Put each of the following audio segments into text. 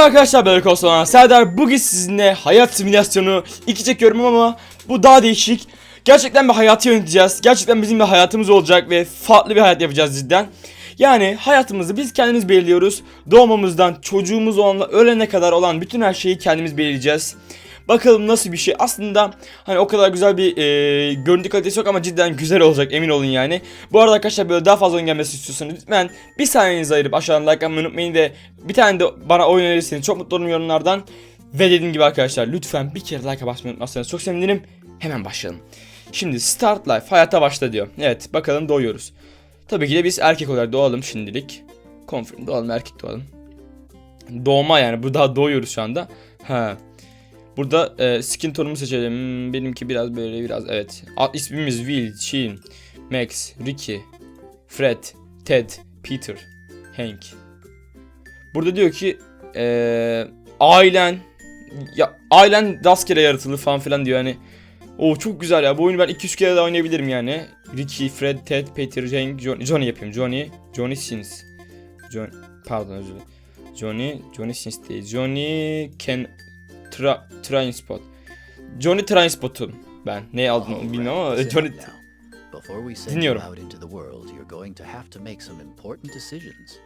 Merhaba arkadaşlar ben Kosman Serdar bugün sizinle hayat simülasyonu 2 çekiyorum ama bu daha değişik. Gerçekten bir hayatı yöneteceğiz. Gerçekten bizim bir hayatımız olacak ve farklı bir hayat yapacağız cidden. Yani hayatımızı biz kendimiz belirliyoruz. Doğmamızdan çocuğumuz olanla ölene kadar olan bütün her şeyi kendimiz belirleyeceğiz Bakalım nasıl bir şey. Aslında hani o kadar güzel bir e, görüntü kalitesi yok ama cidden güzel olacak emin olun yani. Bu arada arkadaşlar böyle daha fazla oyun gelmesi istiyorsanız lütfen bir saniyenizi ayırıp aşağıdan like atmayı unutmayın ve bir tane de bana oyun önerirseniz çok mutlu olurum yorumlardan. Ve dediğim gibi arkadaşlar lütfen bir kere like basmayı unutmazsanız çok sevinirim. Hemen başlayalım. Şimdi start life hayata başla diyor. Evet bakalım doğuyoruz. Tabii ki de biz erkek olarak doğalım şimdilik. Confirm doğalım erkek doğalım. Doğma yani bu daha doğuyoruz şu anda. Ha. Burada e, skin tonumu seçelim. Hmm, Benimki biraz böyle biraz evet. Alt Will, Sheen, Max, Ricky, Fred, Ted, Peter, Hank. Burada diyor ki e, ailen ya ailen rastgele yaratılır falan filan diyor hani. O çok güzel ya. Bu oyunu ben 200 kere daha oynayabilirim yani. Ricky, Fred, Ted, Peter, Hank, Johnny, Johnny yapayım. Johnny, Johnny Sins. John, pardon özür dilerim. Johnny, Johnny Sins değil. Johnny Ken Tra Trainspot. Johnny Trainspot'um ben. Ne aldığını All bilmiyorum ama right, Johnny. Before we send Dinliyorum. you out into the world, you're going to have to make some important decisions.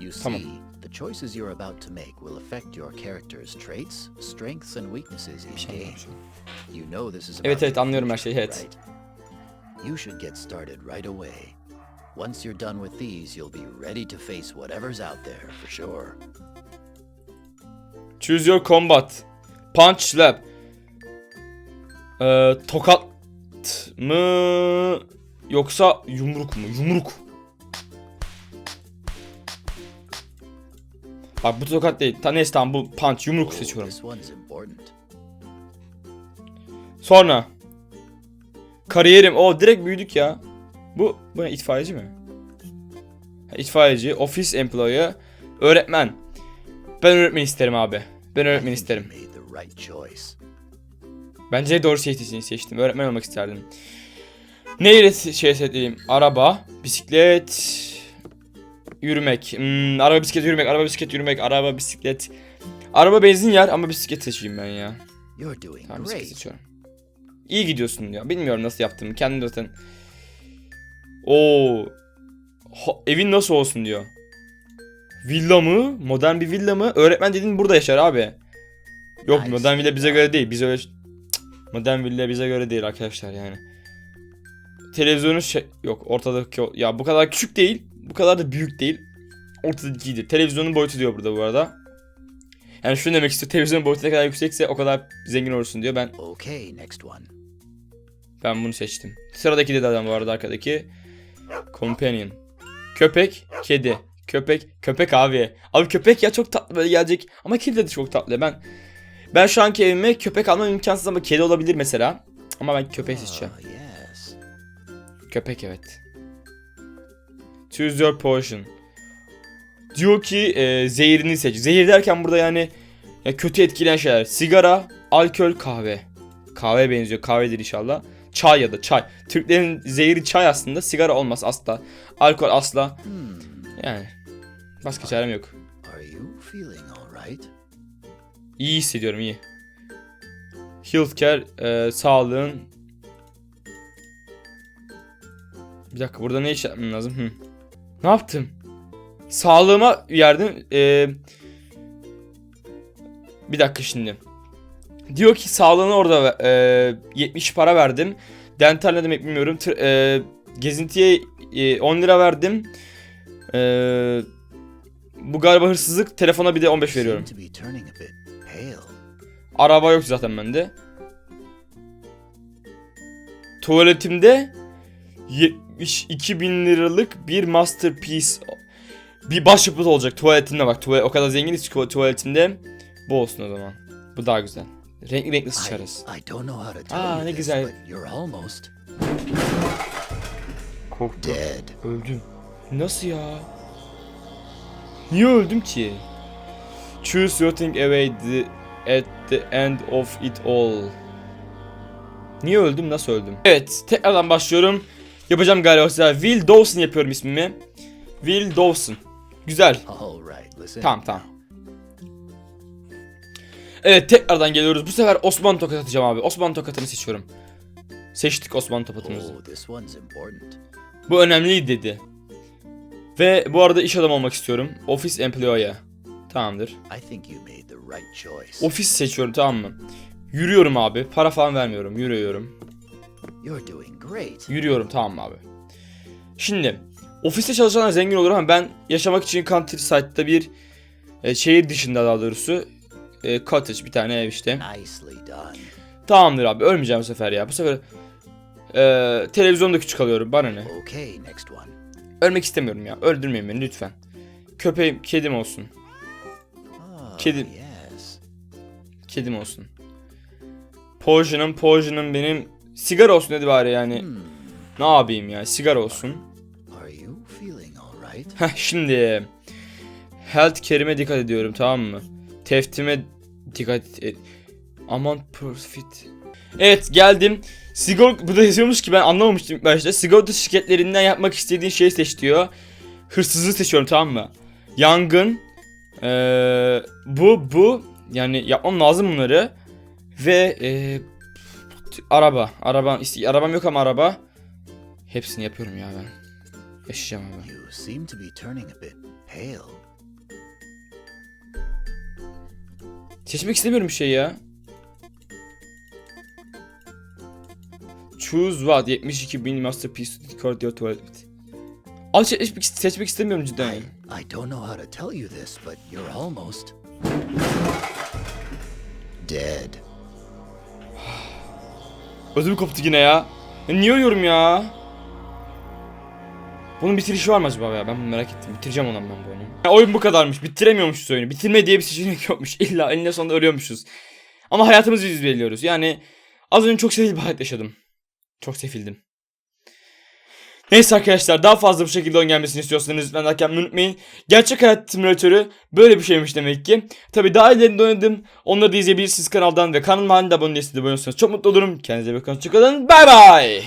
You see, Tamam. the choices you're about to make will affect your character's traits, strengths, and weaknesses each day. You know this is Evet, about evet, anlıyorum her şeyi, evet. right? You should get started right away. Once you're done with these, you'll be ready to face whatever's out there for sure. Choose your combat. Punch slap. Ee, tokat mı yoksa yumruk mu? Yumruk. Bak bu tokat değil. Ta neyse tamam bu punch yumruk seçiyorum. Sonra kariyerim. O direkt büyüdük ya. Bu bu ne itfaiyeci mi? İtfaiyeci, office employee, öğretmen. Ben öğretmen isterim abi. Ben öğretmen isterim. Right choice. Bence doğru seçtiğini seçtim. Öğretmen olmak isterdim. Neyle şey seçeyim? Araba, bisiklet, yürümek. Hmm, araba, bisiklet, yürümek. Araba, bisiklet, yürümek. Araba, bisiklet. Araba benzin yer ama bisiklet seçeyim ben ya. You're doing Tamam bisiklet seçiyorum. İyi gidiyorsun ya. Bilmiyorum nasıl yaptığımı. Kendim zaten. Oo. Ha, evin nasıl olsun diyor. Villa mı? Modern bir villa mı? Öğretmen dediğin burada yaşar abi. Yok Nice. modern villa bize göre değil. Biz öyle Cık, modern villa bize göre değil arkadaşlar yani. Televizyonu şey yok ortadaki ya bu kadar küçük değil. Bu kadar da büyük değil. Ortadakiydi. Televizyonun boyutu diyor burada bu arada. Yani şunu demek istiyor. Televizyonun boyutu ne kadar yüksekse o kadar zengin olursun diyor. Ben Okay, next one. ben bunu seçtim. Sıradaki de zaten bu arada arkadaki. Companion. Köpek, kedi. Köpek, köpek abi. Abi köpek ya çok tatlı böyle gelecek. Ama kedi de çok tatlı. Ben ben şu anki evime köpek almam imkansız ama kedi olabilir mesela. Ama ben köpek seçeceğim. Ah, yes. Köpek evet. Choose your potion. Diyor ki e, zehirini seç. Zehir derken burada yani ya kötü etkileyen şeyler. Sigara, alkol, kahve. Kahve benziyor. Kahvedir inşallah. Çay ya da çay. Türklerin zehri çay aslında. Sigara olmaz asla. Alkol asla. Hmm. Yani. Başka çarem yok. Are you feeling all right? İyi hissediyorum iyi. Healthcare, e, sağlığın... Bir dakika burada ne iş yapmam lazım? Hı. Ne yaptım? Sağlığıma verdim. E, bir dakika şimdi. Diyor ki sağlığını orada e, 70 para verdim. Dental ne demek bilmiyorum. Tır- e, gezintiye e, 10 lira verdim. E, bu galiba hırsızlık. Telefona bir de 15 Seem veriyorum. Araba yok zaten bende. Tuvaletimde 72 bin liralık bir masterpiece bir başyapıt olacak tuvaletimde bak tuvalet o kadar zenginiz ki tuva- tuvaletimde bu olsun o zaman. Bu daha güzel. Renkli renkli sıçarız. I don't know how to tell Ah, you ne güzel. almost Korktum. dead. Öldüm. Nasıl ya? Niye öldüm ki? Choose your thing away the, at the end of it all. Niye öldüm? Nasıl öldüm? Evet, tekrardan başlıyorum. Yapacağım galiba size. Will Dawson yapıyorum ismimi. Will Dawson. Güzel. Tamam tamam. Evet tekrardan geliyoruz. Bu sefer Osman tokat atacağım abi. Osman tokatını seçiyorum. Seçtik Osman tokatımızı. Oh, this one's important. Bu önemliydi dedi. Ve bu arada iş adamı olmak istiyorum. Office employee. Tamamdır. I think you made the right choice. Ofis seçiyorum tamam mı? Yürüyorum abi. Para falan vermiyorum. Yürüyorum. You're doing great. Yürüyorum tamam mı abi? Şimdi ofiste çalışanlar zengin olur ama ben yaşamak için countryside'da bir e, şehir dışında daha doğrusu e, cottage bir tane ev işte. Nicely done. Tamamdır abi ölmeyeceğim bu sefer ya. Bu sefer e, televizyonda küçük alıyorum bana ne? Okay, next one. Ölmek istemiyorum ya. Öldürmeyin beni lütfen. Köpeğim, kedim olsun. Oh, Kedi. yes. Kedim olsun. Potion'um, Potion'um benim sigara olsun dedi bari yani. Hmm. Ne yapayım ya sigara olsun. Right? Heh şimdi health care'ime dikkat ediyorum tamam mı? Teftime dikkat et. Aman profit. Evet geldim. Sigorta burada yazıyormuş ki ben anlamamıştım ilk başta. Sigorta şirketlerinden yapmak istediğin şeyi seç diyor. Hırsızlığı seçiyorum tamam mı? Yangın. Ee, bu bu. Yani yapmam lazım bunları. Ve ee, araba. Araba, arabam yok ama araba. Hepsini yapıyorum ya ben. Yaşayacağım abi. You seem to be turning a bit pale. Seçmek istemiyorum bir şey ya. Choose what? 72 bin masterpiece your toilet. Abi seçmek, seçmek istemiyorum cidden. I, I don't know how to tell you this, but you're almost dead. Ödüm koptu yine ya. ya niye ölüyorum ya? Bunun bitirişi var mı acaba ya? Ben bunu merak ettim. Bitireceğim ondan ben bu oyunu. Ya oyun bu kadarmış. Bitiremiyormuşuz oyunu. Bitirme diye bir seçenek yokmuş. İlla eninde sonunda ölüyormuşuz. Ama hayatımızı biz belirliyoruz. Yani az önce çok sefil bir hayat yaşadım. Çok sefildim. Neyse arkadaşlar daha fazla bu şekilde oyun gelmesini istiyorsanız lütfen like unutmayın. Gerçek hayat simülatörü böyle bir şeymiş demek ki. Tabi daha ileride oynadım. Onları da izleyebilirsiniz kanaldan ve kanalıma halinde abone değilseniz de abone olursanız çok mutlu olurum. Kendinize bakın. Hoşçakalın. Bay bay.